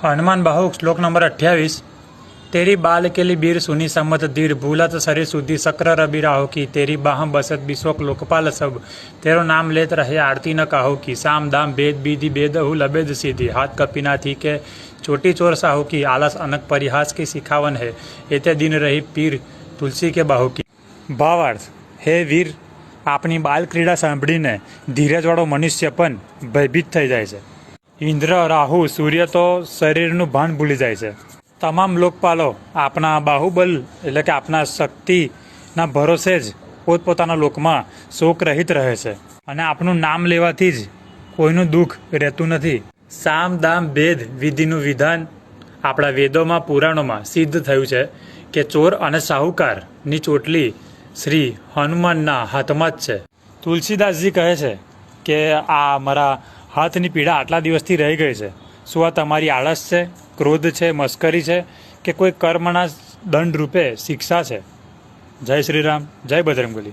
હનુમાન બાહુક શ્લોક નંબર અઠ્યાવીસ, તેરી બાલ કેલી બીર સુની સંમત ધીર, ભૂલત સરે સુધી સક્ર રબી રાહુકી તેરી બાહ બસત બિશોક લોકપાલ સબ, તેરો નામ લેત રહે આરતી ન કાહુકી કી, સામ દામ ભેદ બીધી બેદ હુ લબેદ સીધી, હાથ કપીના થી કે ચોટી ચોર સાહુકી આલસ અનક પરિહાસ કે શિખાવન હે, એતે દિન રહી પીર તુલસી કે બાહુકી ભાવાર્થ હે વીર, આપની બાલ ક્રીડા સાંભળીને ધીરજવાળો મનુષ્ય પણ ભયભીત થઈ જાય છે. ઇન્દ્ર, રાહુ, સૂર્ય તો શરીરનું ભાન ભૂલી જાય છે. તમામ લોકપાલો આપણા બાહુબલ એટલે કે આપણા શક્તિના ભરોસે જ પોતપોતાના લોકમાં શોક રહિત રહે છે. અને આપનું નામ લેવાથી જ કોઈનું દુઃખ રહેતું નથી. સામ, દામ, ભેદ, વિધિનું વિધાન આપણા વેદોમાં, પુરાણોમાં સિદ્ધ થયું છે કે ચોર અને સાહુકારની ચોટલી શ્રી હનુમાનના હાથમાં જ છે. તુલસીદાસજી કહે છે કે આ મારા હાથની પીડા આટલા દિવસથી રહી ગઈ છે. શું આ તમારી આળસ છે, ક્રોધ છે, મસ્કરી છે કે કોઈ કર્મના દંડ રૂપે શિક્ષા છે? જય શ્રી રામ, જય બજરંગબલી.